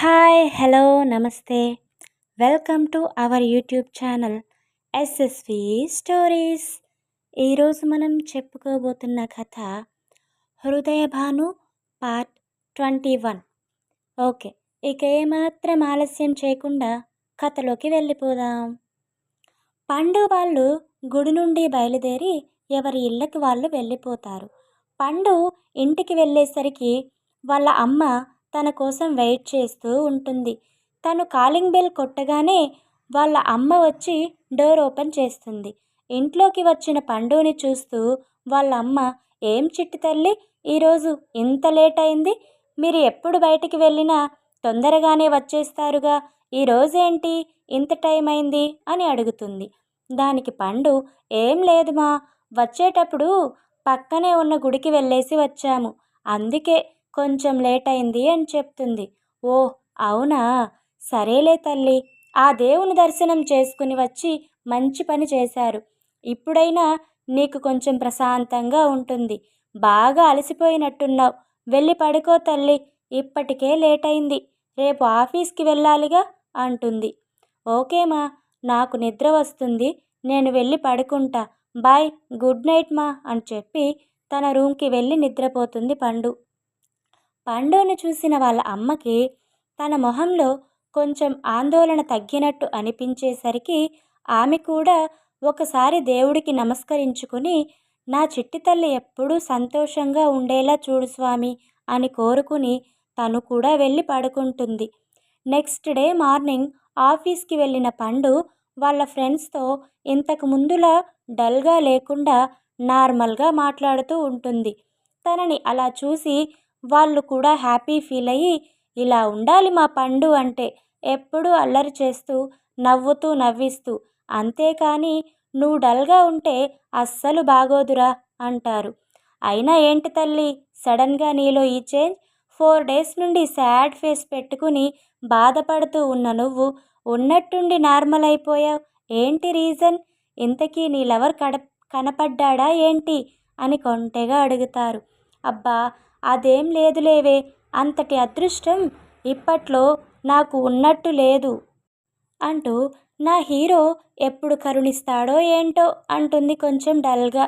Hi hello నమస్తే. Welcome to our YouTube channel SSV stories ఈరోజు మనం చెప్పుకోబోతున్న కథ Hridayabhanu part twenty one. Okay ఇక ఏమాత్రం ఆలస్యం చేయకుండా కథలోకి వెళ్ళిపోదాం. పండు వాళ్ళు గుడి నుండి బయలుదేరి ఎవరి ఇళ్ళకి వాళ్ళు వెళ్ళిపోతారు. పండు ఇంటికి వెళ్ళేసరికి వాళ్ళ అమ్మ తన కోసం వెయిట్ చేస్తూ ఉంటుంది. తను కాలింగ్ బెల్ కొట్టగానే వాళ్ళ అమ్మ వచ్చి డోర్ ఓపెన్ చేస్తుంది. ఇంట్లోకి వచ్చిన పండుని చూస్తూ వాళ్ళ అమ్మ ఏం చిట్టి తల్లి ఈరోజు ఇంత లేట్ అయింది? మీరు ఎప్పుడు బయటికి వెళ్ళినా తొందరగానే వచ్చేస్తారుగా. ఈరోజేంటి ఇంత టైం అయింది? అని అడుగుతుంది. దానికి పండు ఏం లేదు మా వచ్చేటప్పుడు పక్కనే ఉన్న గుడికి వెళ్ళేసి వచ్చాము. అందుకే కొంచెం లేట్ అయింది అని చెప్తుంది. ఓ అవునా? సరేలే తల్లి. ఆ దేవుని దర్శనం చేసుకుని వచ్చి మంచి పని చేశారు. ఇప్పుడైనా నీకు కొంచెం ప్రశాంతంగా ఉంటుంది. బాగా అలసిపోయినట్టున్నావు. వెళ్ళి పడుకో తల్లి. ఇప్పటికే లేట్ అయింది రేపు ఆఫీస్కి వెళ్ళాలిగా అంటుంది. ఓకేమా నాకు నిద్ర వస్తుంది. నేను వెళ్ళి పడుకుంటా. బాయ్ గుడ్ నైట్ మా అని చెప్పి తన రూమ్కి వెళ్ళి నిద్రపోతుంది పండు. పండుని చూసిన వాళ్ళ అమ్మకి తన మొహంలో కొంచెం ఆందోళన తగ్గినట్టు అనిపించేసరికి ఆమె కూడా ఒకసారి దేవుడికి నమస్కరించుకుని నా చిట్టి తల్లి ఎప్పుడూ సంతోషంగా ఉండేలా చూడు స్వామి అని కోరుకుని తను కూడా వెళ్ళి పడుకుంటుంది. నెక్స్ట్ డే మార్నింగ్ ఆఫీస్కి వెళ్ళిన పండు వాళ్ళ ఫ్రెండ్స్తో ఇంతకు ముందులా డల్గా లేకుండా నార్మల్గా మాట్లాడుతూ ఉంటుంది. తనని అలా చూసి వాళ్ళు కూడా హ్యాపీ ఫీల్ అయ్యి ఇలా ఉండాలి మా పండు అంటే ఎప్పుడూ అల్లరి చేస్తూ నవ్వుతూ నవ్విస్తూ అంతేకాని నువ్వు డల్గా ఉంటే అస్సలు బాగోదురా అంటారు. అయినా ఏంటి తల్లి సడన్గా నీలో ఈ చేంజ్? ఫోర్ డేస్ నుండి సాడ్ ఫేస్ పెట్టుకుని బాధపడుతూ ఉన్న నువ్వు ఉన్నట్టుండి నార్మల్ అయిపోయావు. ఏంటి రీజన్? ఇంతకీ నీ లవర్ కడ కనపడ్డా ఏంటి? అని కొంటెగా అడుగుతారు. అబ్బా అదేం లేదులేవే అంతటి అదృష్టం ఇప్పట్లో నాకు ఉన్నట్టు లేదు. అంటూ నా హీరో ఎప్పుడు కరుణిస్తాడో ఏంటో అంటుంది కొంచెం డల్గా.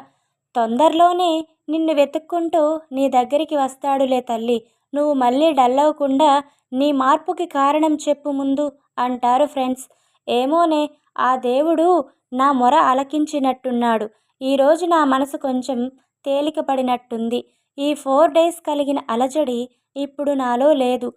తొందరలోనే నిన్ను వెతుక్కుంటూ నీ దగ్గరికి వస్తాడులే తల్లి నువ్వు మళ్ళీ డల్ అవ్వకుండా నీ మార్పుకి కారణం చెప్పు ముందు అంటారు ఫ్రెండ్స్. ఏమోనే ఆ దేవుడు నా మొర అలకించినట్టున్నాడు. ఈరోజు నా మనసు కొంచెం తేలికపడినట్టుంది. ఈ ఫోర్ డేస్ కలిగిన అలజడి ఇప్పుడు నాలో లేదు.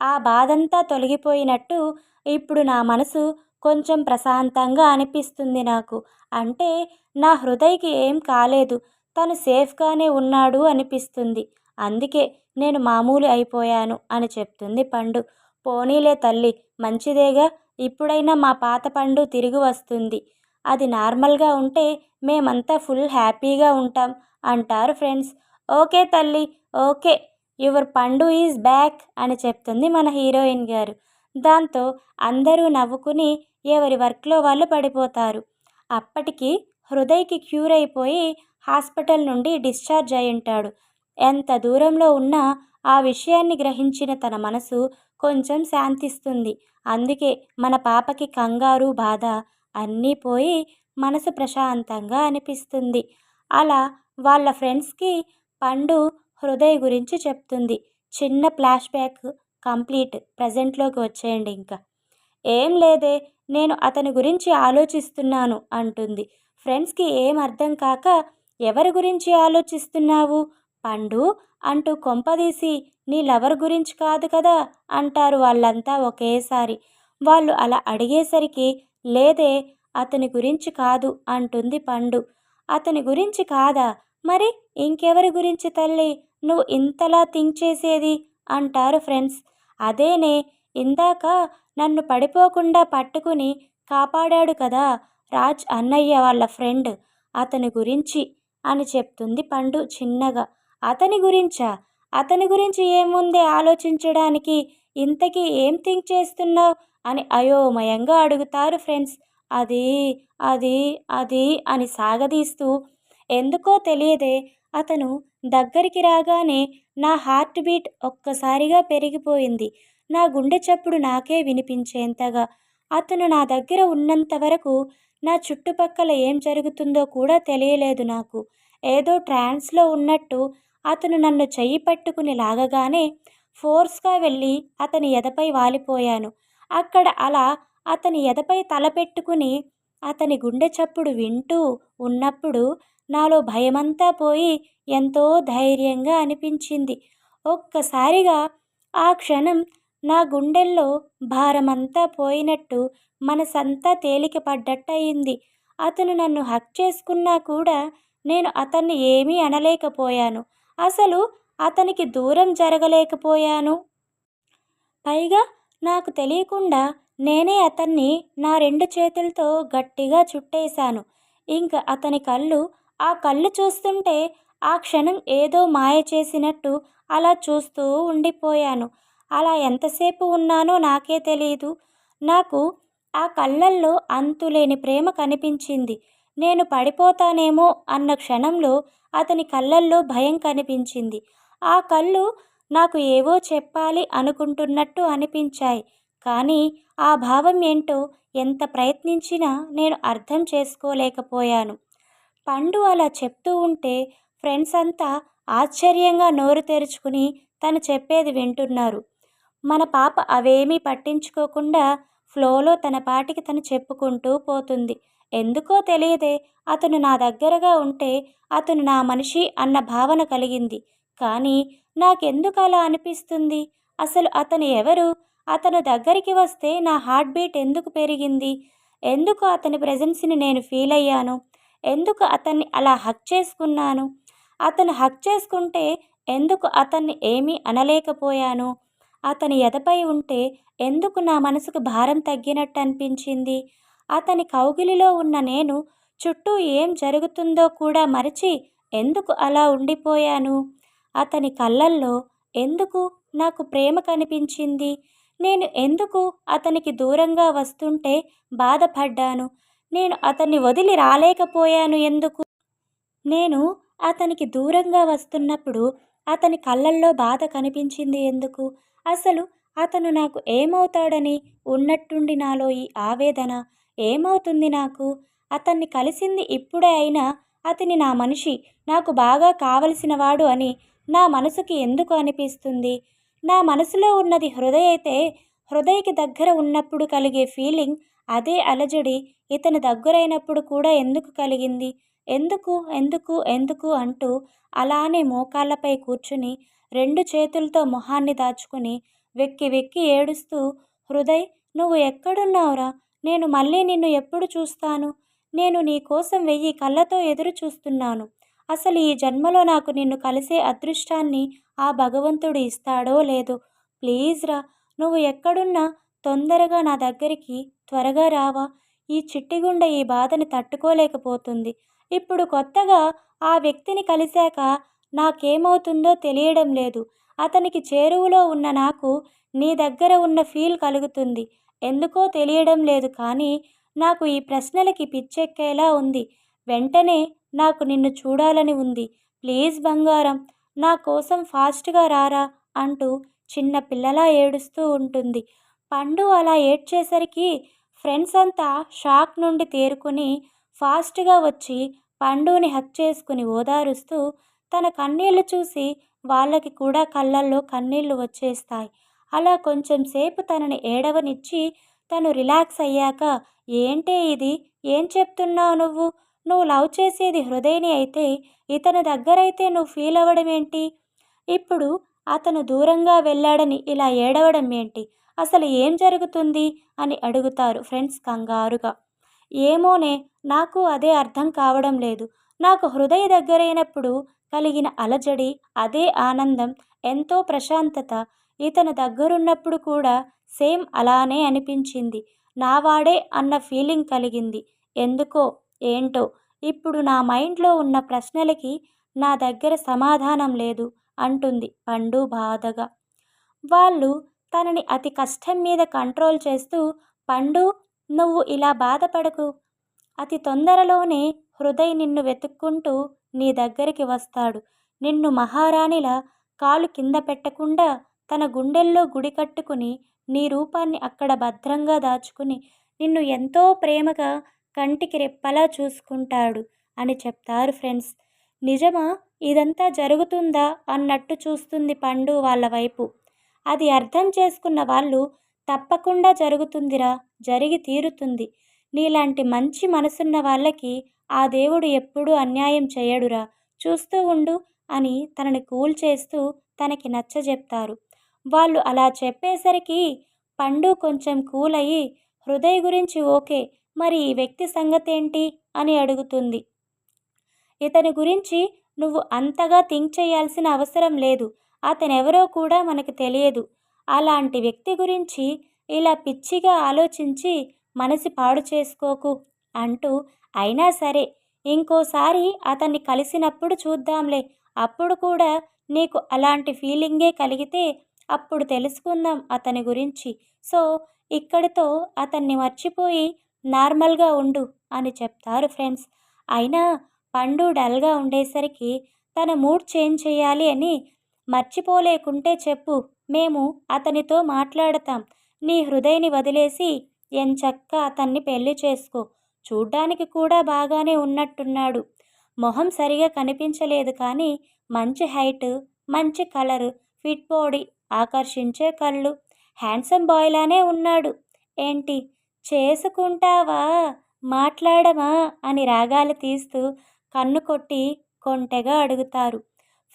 ఆ బాధంతా తొలగిపోయినట్టు ఇప్పుడు నా మనసు కొంచెం ప్రశాంతంగా అనిపిస్తుంది నాకు. అంటే నా హృదయకి ఏం కాలేదు. తను సేఫ్గానే ఉన్నాడు అనిపిస్తుంది. అందుకే నేను మామూలు అయిపోయాను అని చెప్తుంది పండు. పోనీలే తల్లి మంచిదేగా ఇప్పుడైనా మా పాత పండు తిరిగి వస్తుంది. అది నార్మల్గా ఉంటే మేమంతా ఫుల్ హ్యాపీగా ఉంటాం అంటారు ఫ్రెండ్స్. ఓకే తల్లి okay. Your Pandu is back అని చెప్తుంది మన హీరోయిన్ గారు. దాంతో అందరూ నవ్వుకుని ఎవరి వర్క్లో వాళ్ళు పడిపోతారు. అప్పటికి హృదయ్కి క్యూర్ అయిపోయి హాస్పిటల్ నుండి డిశ్చార్జ్ అయి ఉంటాడు. ఎంత దూరంలో ఉన్నా ఆ విషయాన్ని గ్రహించిన తన మనసు కొంచెం శాంతిస్తుంది. అందుకే మన పాపకి కంగారు బాధ అన్నీ పోయి మనసు ప్రశాంతంగా అనిపిస్తుంది. అలా వాళ్ళ ఫ్రెండ్స్కి పండు హృదయ గురించి చెప్తుంది. చిన్న ఫ్లాష్ బ్యాక్ కంప్లీట్ ప్రజెంట్లోకి వచ్చేయండి ఇంకా. ఏం లేదే నేను అతని గురించి ఆలోచిస్తున్నాను అంటుంది. ఫ్రెండ్స్కి ఏం అర్థం కాక ఎవరి గురించి ఆలోచిస్తున్నావు? పండు అంటూ కొంపదీసి నీ లవర్ గురించి కాదు కదా అంటారు వాళ్ళంతా ఒకేసారి. వాళ్ళు అలా అడిగేసరికి లేదే అతని గురించి కాదు అంటుంది పండు. అతని గురించి కాదా? మరి ఇంకెవరి గురించి తల్లి? నువ్వు ఇంతలా థింక్ చేసేది? అంటారు ఫ్రెండ్స్. అదేనే ఇందాక నన్ను పడిపోకుండా పట్టుకుని కాపాడాడు కదా రాజ్ అన్నయ్య వాళ్ళ ఫ్రెండ్. అతని గురించి అని చెప్తుంది పండు చిన్నగా. అతని గురించా? అతని గురించి ఏముంది ఆలోచించడానికి? ఇంతకీ ఏం థింక్ చేస్తున్నావు? అని అయోమయంగా అడుగుతారు ఫ్రెండ్స్. అది అది అది అని సాగదీస్తూ ఎందుకో తెలియదే. అతను దగ్గరికి రాగానే నా హార్ట్ బీట్ ఒక్కసారిగా పెరిగిపోయింది. నా గుండె చప్పుడు నాకే వినిపించేంతగా. అతను నా దగ్గర ఉన్నంత వరకు నా చుట్టుపక్కల ఏం జరుగుతుందో కూడా తెలియలేదు నాకు. ఏదో ట్రాన్స్లో ఉన్నట్టు అతను నన్ను చెయ్యి పట్టుకుని లాగగానే ఫోర్స్గా వెళ్ళి అతని ఎదపై వాలిపోయాను. అక్కడ అలా అతని ఎదపై తల పెట్టుకుని అతని గుండె చప్పుడు వింటూ ఉన్నప్పుడు నాలో భయమంతా పోయి ఎంతో ధైర్యంగా అనిపించింది. ఒక్కసారిగా ఆ క్షణం నా గుండెల్లో భారమంతా పోయినట్టు మనసంతా తేలిక పడ్డట్టయింది అతను నన్ను హక్ చేసుకున్నా కూడా నేను అతన్ని ఏమీ అనలేకపోయాను. అసలు అతనికి దూరం జరగలేకపోయాను. పైగా నాకు తెలియకుండా నేనే అతన్ని నా రెండు చేతులతో గట్టిగా చుట్టేశాను. ఇంక అతని కళ్ళు ఆ కళ్ళు చూస్తుంటే ఆ క్షణం ఏదో మాయ చేసినట్టు అలా చూస్తూ ఉండిపోయాను. అలా ఎంతసేపు ఉన్నానో నాకే తెలియదు నాకు ఆ కళ్ళల్లో అంతులేని ప్రేమ కనిపించింది. నేను పడిపోతానేమో అన్న క్షణంలో అతని కళ్ళల్లో భయం కనిపించింది. ఆ కళ్ళు నాకు ఏవో చెప్పాలి అనుకుంటున్నట్టు అనిపించాయి. కానీ ఆ భావం ఏంటో ఎంత ప్రయత్నించినా నేను అర్థం చేసుకోలేకపోయాను. పండు అలా చెప్తూ ఉంటే ఫ్రెండ్స్ అంతా ఆశ్చర్యంగా నోరు తెరుచుకుని తను చెప్పేది వింటున్నారు. మన పాప అవేమీ పట్టించుకోకుండా ఫ్లోలో తన పాటికి తను చెప్పుకుంటూ పోతుంది. ఎందుకో తెలియదే అతను నా దగ్గరగా ఉంటే అతను నా మనిషి అన్న భావన కలిగింది. కానీ నాకెందుకు అలా అనిపిస్తుంది? అసలు అతను ఎవరు? అతను దగ్గరికి వస్తే నా హార్ట్ బీట్ ఎందుకు పెరిగింది? ఎందుకు అతని ప్రజెన్స్ని నేను ఫీల్ అయ్యాను? ఎందుకు అతన్ని అలా హక్ చేసుకున్నాను? అతను హక్ చేసుకుంటే ఎందుకు అతన్ని ఏమీ అనలేకపోయాను? అతని ఎదపై ఉంటే ఎందుకు నా మనసుకు భారం తగ్గినట్టు అనిపించింది అతని కౌగిలిలో ఉన్న నేను చుట్టూ ఏం జరుగుతుందో కూడా మరిచి ఎందుకు అలా ఉండిపోయాను? అతని కళ్ళల్లో ఎందుకు నాకు ప్రేమ కనిపించింది? నేను ఎందుకు అతనికి దూరంగా వస్తుంటే బాధపడ్డాను? నేను అతన్ని వదిలి రాలేకపోయాను ఎందుకు? నేను అతనికి దూరంగా వస్తున్నప్పుడు అతని కళ్ళల్లో బాధ కనిపించింది ఎందుకు? అసలు అతను నాకు ఏమవుతాడని ఉన్నట్టుండి నాలో ఈ ఆవేదన ఏమవుతుంది నాకు? అతన్ని కలిసింది ఇప్పుడే అయినా అతని నా మనిషి నాకు బాగా కావలసినవాడు అని నా మనసుకి ఎందుకు అనిపిస్తుంది? నా మనసులో ఉన్నది హృదయ అయితే హృదయకి దగ్గర ఉన్నప్పుడు కలిగే ఫీలింగ్ అదే అలజడి ఇతని దగ్గరైనప్పుడు కూడా ఎందుకు కలిగింది? ఎందుకు ఎందుకు ఎందుకు అంటూ అలానే మోకాళ్ళపై కూర్చుని రెండు చేతులతో మొహాన్ని దాచుకుని వెక్కి వెక్కి ఏడుస్తూ హృదయ్ నువ్వు ఎక్కడున్నావురా? నేను మళ్ళీ నిన్ను ఎప్పుడు చూస్తాను? నేను నీ కోసం వెయ్యి కళ్ళతో ఎదురు చూస్తున్నాను. అసలు ఈ జన్మలో నాకు నిన్ను కలిసే అదృష్టాన్ని ఆ భగవంతుడు ఇస్తాడో లేదో? ప్లీజ్ రా నువ్వు ఎక్కడున్నా తొందరగా నా దగ్గరికి త్వరగా రావా. ఈ చిట్టిగుండె ఈ బాధని తట్టుకోలేకపోతుంది. ఇప్పుడు కొత్తగా ఆ వ్యక్తిని కలిశాక నాకేమవుతుందో తెలియడం లేదు. అతనికి చేరువలో ఉన్న నాకు నీ దగ్గర ఉన్న ఫీల్ కలుగుతుంది. ఎందుకో తెలియడం లేదు కానీ నాకు ఈ ప్రశ్నలకి పిచ్చెక్కేలా ఉంది. వెంటనే నాకు నిన్ను చూడాలని ఉంది. ప్లీజ్ బంగారం నా కోసం ఫాస్ట్గా రారా అంటూ చిన్న పిల్లలా ఏడుస్తూ ఉంటుంది. పండు అలా ఏడ్చేసరికి ఫ్రెండ్స్ అంతా షాక్ నుండి తేరుకుని ఫాస్ట్గా వచ్చి పండుని హక్ చేసుకుని ఓదారుస్తూ తన కన్నీళ్ళు చూసి వాళ్ళకి కూడా కళ్ళల్లో కన్నీళ్ళు వచ్చేస్తాయి. అలా కొంచెం సేపు తనని ఏడవనిచ్చి తను రిలాక్స్ అయ్యాక ఏంటే ఇది? ఏం చెప్తున్నావు నువ్వు? నువ్వు లవ్ చేసేది హృదయని అయితే ఇతని దగ్గరైతే నువ్వు ఫీల్ అవ్వడం ఏంటి ఇప్పుడు అతను దూరంగా వెళ్ళాడని ఇలా ఏడవడం ఏంటి? అసలు ఏం జరుగుతుంది? అని అడుగుతారు ఫ్రెండ్స్ కంగారుగా. ఏమోనే నాకు అదే అర్థం కావడం లేదు. నాకు హృదయ దగ్గరైనప్పుడు కలిగిన అలజడి అదే ఆనందం ఎంతో ప్రశాంతత ఇతను దగ్గరున్నప్పుడు కూడా సేమ్ అలానే అనిపించింది. నావాడే అన్న ఫీలింగ్ కలిగింది. ఎందుకో ఏంటో? ఇప్పుడు నా మైండ్లో ఉన్న ప్రశ్నలకి నా దగ్గర సమాధానం లేదు అంటుంది పండు బాధగా. వాళ్ళు తనని అతి కష్టం మీద కంట్రోల్ చేస్తూ పండు నువ్వు ఇలా బాధపడకు. అతి తొందరలోనే హృదయ్ నిన్ను వెతుక్కుంటూ నీ దగ్గరికి వస్తాడు. నిన్ను మహారాణిలా కాలు కింద పెట్టకుండా తన గుండెల్లో గుడి కట్టుకుని నీ రూపాన్ని అక్కడ భద్రంగా దాచుకుని నిన్ను ఎంతో ప్రేమగా కంటికి రెప్పలా చూసుకుంటాడు అని చెప్తారు ఫ్రెండ్స్. నిజమా? ఇదంతా జరుగుతుందా? అన్నట్టు చూస్తుంది పండు వాళ్ళ వైపు. అది అర్థం చేసుకున్న వాళ్ళు తప్పకుండా జరుగుతుందిరా జరిగి తీరుతుంది. నీలాంటి మంచి మనసున్న వాళ్ళకి ఆ దేవుడు ఎప్పుడూ అన్యాయం చేయడురా. చూస్తూ ఉండు అని తనని కూల్ చేస్తూ తనకి నచ్చజెప్తారు. వాళ్ళు అలా చెప్పేసరికి పండు కొంచెం కూల్ అయ్యి హృదయ గురించి ఓకే మరి ఈ వ్యక్తి సంగతేంటి? అని అడుగుతుంది. ఇతని గురించి నువ్వు అంతగా థింక్ చేయాల్సిన అవసరం లేదు. అతనెవరో కూడా మనకు తెలియదు. అలాంటి వ్యక్తి గురించి ఇలా పిచ్చిగా ఆలోచించి మనసి పాడు చేసుకోకు అంటూ అయినా సరే ఇంకోసారి అతన్ని కలిసినప్పుడు చూద్దాంలే. అప్పుడు కూడా నీకు అలాంటి ఫీలింగే కలిగితే అప్పుడు తెలుసుకుందాం అతని గురించి. సో ఇక్కడితో అతన్ని మర్చిపోయి నార్మల్గా ఉండు అని చెప్తారు ఫ్రెండ్స్. అయినా పండు డల్గా ఉండేసరికి తన మూడ్ చేంజ్ చేయాలి అని మర్చిపోలేకుంటే చెప్పు. మేము అతనితో మాట్లాడతాం. నీ హృదయని వదిలేసి ఎంచక్క అతన్ని పెళ్ళి చేసుకో. చూడ్డానికి కూడా బాగానే ఉన్నట్టున్నాడు. మొహం సరిగా కనిపించలేదు కానీ మంచి హైట్ మంచి కలర్ ఫిట్ బాడీ ఆకర్షించే కళ్ళు. హ్యాండ్సమ్ బాయ్లానే ఉన్నాడు. ఏంటి? చేసుకుంటావా? మాట్లాడమా? అని రాగాలు తీస్తూ కన్ను కొట్టి కొంటెగా అడుగుతారు.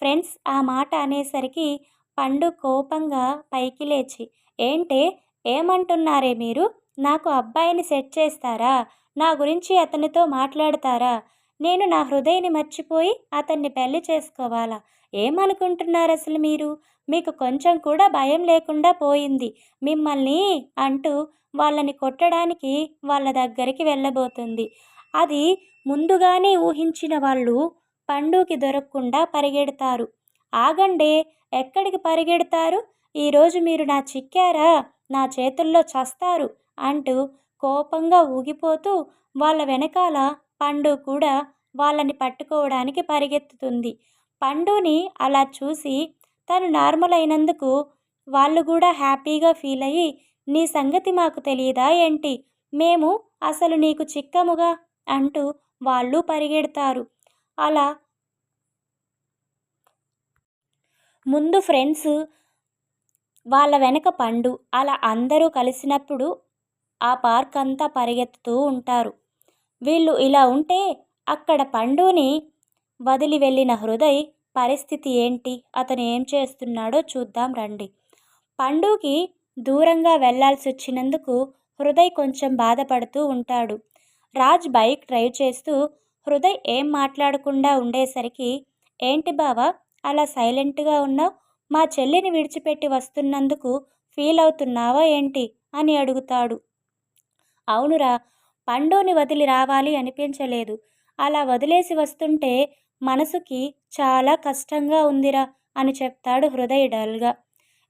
ఫ్రెండ్స్ ఆ మాట అనేసరికి పండు కోపంగా పైకి లేచి ఏంటే ఏమంటున్నారే మీరు? నాకు అబ్బాయిని సెట్ చేస్తారా? నా గురించి అతనితో మాట్లాడతారా? నేను నా హృదయని మర్చిపోయి అతన్ని పెళ్ళి చేసుకోవాలా? ఏమనుకుంటున్నారు అసలు మీరు? మీకు కొంచెం కూడా భయం లేకుండా పోయింది. మిమ్మల్ని అంటూ వాళ్ళని కొట్టడానికి వాళ్ళ దగ్గరికి వెళ్ళబోతుంది. అది ముందుగానే ఊహించిన వాళ్ళు పండుకి దొరకకుండా పరిగెడతారు. ఆగండే ఎక్కడికి పరిగెడతారు? ఈరోజు మీరు నా చిక్కారా? నా చేతుల్లో చస్తారు అంటూ కోపంగా ఊగిపోతూ వాళ్ళ వెనకాల పండు కూడా వాళ్ళని పట్టుకోవడానికి పరిగెత్తుతుంది. పండుని అలా చూసి తను నార్మల్ అయినందుకు వాళ్ళు కూడా హ్యాపీగా ఫీల్ అయ్యి నీ సంగతి మాకు తెలియదా ఏంటి? మేము అసలు నీకు చిక్కముగా అంటూ వాళ్ళు పరిగెడతారు. అలా. ముందు ఫ్రెండ్స్ వాళ్ళ వెనక పండు. అలా అందరూ కలిసినప్పుడు ఆ పార్క్ అంతా పరిగెత్తుతూ ఉంటారు. వీళ్ళు ఇలా ఉంటే అక్కడ పండుని వదిలి వెళ్ళిన హృదయ్ పరిస్థితి ఏంటి? అతను ఏం చేస్తున్నాడో చూద్దాం రండి. పండుకి దూరంగా వెళ్ళాల్సి వచ్చినందుకు హృదయ్ కొంచెం బాధపడుతూ ఉంటాడు. రాజ్ బైక్ డ్రైవ్ చేస్తూ హృదయ్ ఏం మాట్లాడకుండా ఉండేసరికి ఏంటి బావా అలా సైలెంట్గా ఉన్నావు? మా చెల్లిని విడిచిపెట్టి వస్తున్నందుకు ఫీల్ అవుతున్నావా ఏంటి? అని అడుగుతాడు. అవునురా పండుని వదిలి రావాలి అనిపించలేదు. అలా వదిలేసి వస్తుంటే మనసుకి చాలా కష్టంగా ఉందిరా అని చెప్తాడు హృదయ డల్గా.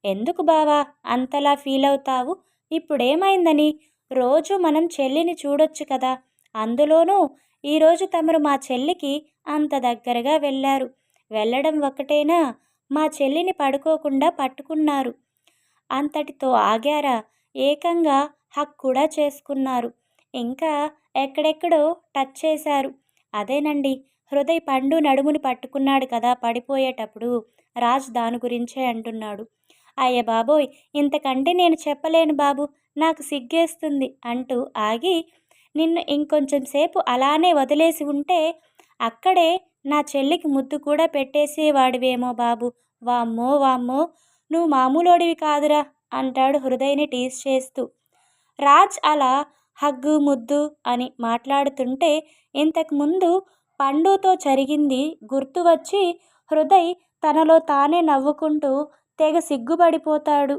ఎందుకు బావా అంతలా ఫీల్ అవుతావు? ఇప్పుడేమైందని? రోజు మనం చెల్లిని చూడొచ్చు కదా. అందులోనూ ఈరోజు తమరు మా చెల్లికి అంత దగ్గరగా వెళ్ళారు. వెళ్ళడం ఒకటేనా మా చెల్లిని పడుకోకుండా పట్టుకున్నారు. అంతటితో ఆగారా? ఏకంగా హక్ కూడా చేసుకున్నారు. ఇంకా ఎక్కడెక్కడో టచ్ చేశారు. అదేనండి హృదయ్ పండు నడుముని పట్టుకున్నాడు కదా పడిపోయేటప్పుడు రాజ్ దాని గురించే అంటున్నాడు. అయ్య బాబోయ్ ఇంతకంటే నేను చెప్పలేను బాబు నాకు సిగ్గేస్తుంది అంటూ ఆగి నిన్ను ఇంకొంచెం సేపు అలానే వదిలేసి ఉంటే అక్కడే నా చెల్లికి ముద్దు కూడా పెట్టేసేవాడివేమో బాబు. వామ్మో వామ్మో నువ్వు మామూలోడివి కాదురా అంటాడు హృదయని టీస్ చేస్తూ. రాజ్ అలా హగ్గు ముద్దు అని మాట్లాడుతుంటే ఇంతకుముందు పండుతో జరిగింది గుర్తు వచ్చి హృదయ్ తనలో తానే నవ్వుకుంటూ తెగ సిగ్గుపడిపోతాడు.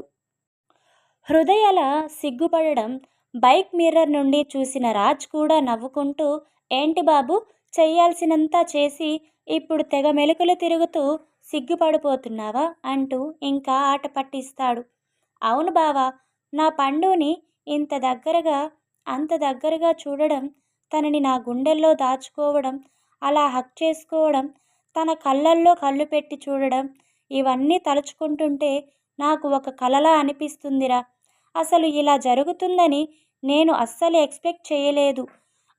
హృదయ అలా సిగ్గుపడడం బైక్ మిర్రర్ నుండి చూసిన రాజ్ కూడా నవ్వుకుంటూ ఏంటి బాబు చెయ్యాల్సినంత చేసి ఇప్పుడు తెగ మెలుకలు తిరుగుతూ సిగ్గుపడిపోతున్నావా? అంటూ ఇంకా ఆట పట్టిస్తాడు. అవును బావా నా పండుని ఇంత దగ్గరగా అంత దగ్గరగా చూడడం తనని నా గుండెల్లో దాచుకోవడం అలా హక్ చేసుకోవడం తన కళ్ళల్లో కళ్ళు పెట్టి చూడడం ఇవన్నీ తలుచుకుంటుంటే నాకు ఒక కలలా అనిపిస్తుందిరా. అసలు ఇలా జరుగుతుందని నేను అస్సలు ఎక్స్పెక్ట్ చేయలేదు.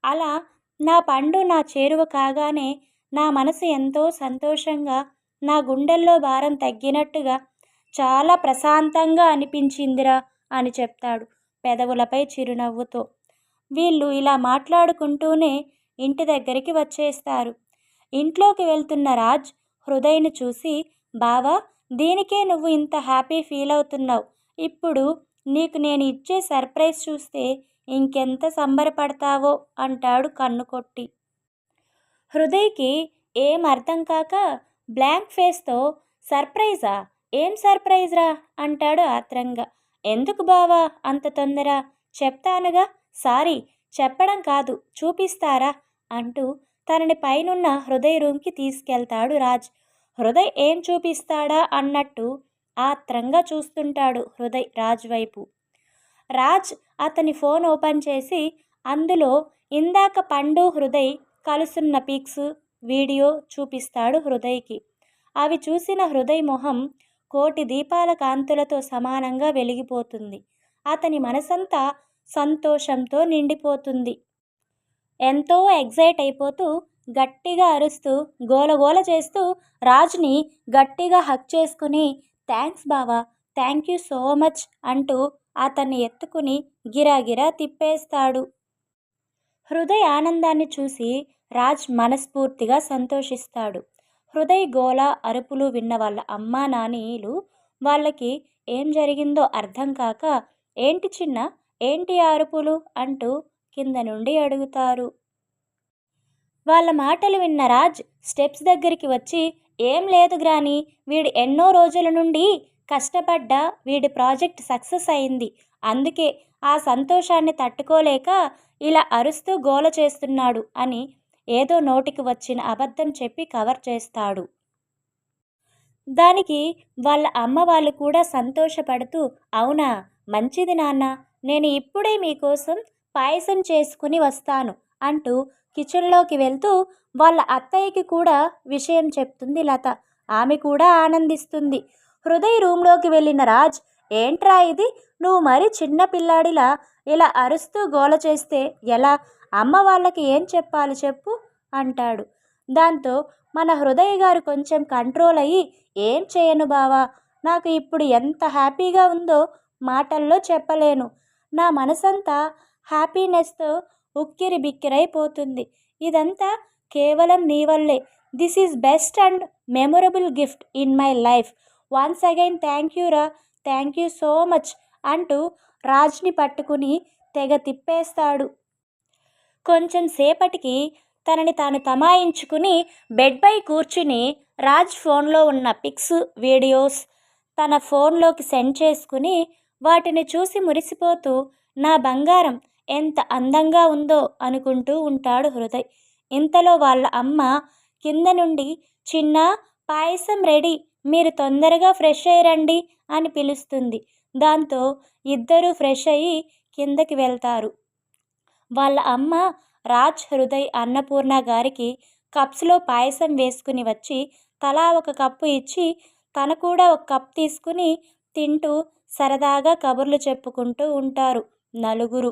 అలా నా పండు నా చేరువ కాగానే నా మనసు ఎంతో సంతోషంగా నా గుండెల్లో భారం తగ్గినట్టుగా చాలా ప్రశాంతంగా అనిపించిందిరా అని చెప్తాడు పెదవులపై చిరునవ్వుతో. వీళ్ళు ఇలా మాట్లాడుకుంటూనే ఇంటి దగ్గరికి వచ్చేస్తారు. ఇంట్లోకి వెళ్తున్న రాజ్ హృదయ్ని చూసి బావా దీనికే నువ్వు ఇంత హ్యాపీ ఫీల్ అవుతున్నావు. ఇప్పుడు నీకు నేను ఇచ్చే సర్ప్రైజ్ చూస్తే ఇంకెంత సంబరపడతావో అంటాడు కన్ను కొట్టి హృదయ్కి ఏం అర్థం కాక బ్లాంక్ ఫేస్తో సర్ప్రైజా? ఏం సర్ప్రైజ్ రా అంటాడు ఆత్రంగా. ఎందుకు బావా అంత తొందర? చెప్తానుగా? సారీ చెప్పడం కాదు చూపిస్తారా? అంటూ తనని పైనున్న హృదయ రూమ్కి తీసుకెళ్తాడు రాజ్. హృదయ్ ఏం చూపిస్తాడా అన్నట్టు ఆత్రంగా చూస్తుంటాడు హృదయ్ రాజ్ వైపు. రాజ్ అతని ఫోన్ ఓపెన్ చేసి అందులో ఇందాక పండు హృదయ్ కలుసున్న పిక్స్ వీడియో చూపిస్తాడు హృదయ్కి. అవి చూసిన హృదయ్ మొహం కోటి దీపాల కాంతులతో సమానంగా వెలిగిపోతుంది. అతని మనసంతా సంతోషంతో నిండిపోతుంది. ఎంతో ఎగ్జైట్ అయిపోతూ గట్టిగా అరుస్తూ గోలగోల చేస్తూ రాజుని గట్టిగా హక్ చేసుకుని థ్యాంక్స్ బావా థ్యాంక్ యూ సో మచ్ అంటూ అతన్ని ఎత్తుకుని గిరాగిరా తిప్పేస్తాడు. హృదయ్ ఆనందాన్ని చూసి రాజ్ మనస్ఫూర్తిగా సంతోషిస్తాడు. హృదయ్ గోల అరుపులు విన్న వాళ్ళ అమ్మా నాన్నీలు వాళ్ళకి ఏం జరిగిందో అర్థం కాక ఏంటి చిన్న ఏంటి అరుపులు? అంటూ కింద నుండి అడుగుతారు. వాళ్ళ మాటలు విన్న రాజ్ స్టెప్స్ దగ్గరికి వచ్చి ఏం లేదు గ్రాని. వీడు ఎన్నో రోజుల నుండి కష్టపడ్డ వీడి ప్రాజెక్ట్ సక్సెస్ అయింది. అందుకే ఆ సంతోషాన్ని తట్టుకోలేక ఇలా అరుస్తూ గోల చేస్తున్నాడు అని ఏదో నోటికి వచ్చిన అబద్ధం చెప్పి కవర్ చేస్తాడు. దానికి వాళ్ళ అమ్మ వాళ్ళు కూడా సంతోషపడుతూ అవునా? మంచిది నాన్న. నేను ఇప్పుడే మీకోసం పాయసం చేసుకుని వస్తాను అంటూ కిచెన్లోకి వెళ్తూ వాళ్ళ అత్తయ్యకి కూడా విషయం చెప్తుంది లత. ఆమె కూడా ఆనందిస్తుంది. హృదయ్ రూమ్లోకి వెళ్ళిన రాజ్ ఏంట్రా ఇది? నువ్వు మరి చిన్న పిల్లాడిలా ఇలా అరుస్తూ గోల చేస్తే ఎలా? అమ్మ వాళ్ళకి ఏం చెప్పాలి చెప్పు అంటాడు. దాంతో మన హృదయ గారు కొంచెం కంట్రోల్ అయ్యి ఏం చేయను బావా? నాకు ఇప్పుడు ఎంత హ్యాపీగా ఉందో మాటల్లో చెప్పలేను. నా మనసంతా హ్యాపీనెస్తో ఉక్కిరి బిక్కిరైపోతుంది ఇదంతా కేవలం నీ వల్లే. This is best and memorable gift in my life. Once again thank you రా. థ్యాంక్ యూ సో మచ్ అంటూ రాజ్ని పట్టుకుని తెగ తిప్పేస్తాడు. కొంచెం సేపటికి తనని తాను తమాయించుకుని బెడ్పై కూర్చుని రాజ్ ఫోన్లో ఉన్న పిక్స్ వీడియోస్ తన ఫోన్లోకి సెండ్ చేసుకుని వాటిని చూసి మురిసిపోతూ నా బంగారం ఎంత అందంగా ఉందో అనుకుంటూ ఉంటాడు హృదయ్. ఇంతలో వాళ్ళ అమ్మ కింద నుండి చిన్న పాయసం రెడీ మీరు తొందరగా ఫ్రెష్ అయ్యరండి అని పిలుస్తుంది. దాంతో ఇద్దరూ ఫ్రెష్ అయ్యి కిందకి వెళ్తారు. వాళ్ళ అమ్మ రాజ్ హృదయ్ అన్నపూర్ణ గారికి కప్స్లో పాయసం వేసుకుని వచ్చి తలా ఒక కప్పు ఇచ్చి తను కూడా ఒక కప్ తీసుకుని తింటూ సరదాగా కబుర్లు చెప్పుకుంటూ ఉంటారు నలుగురు.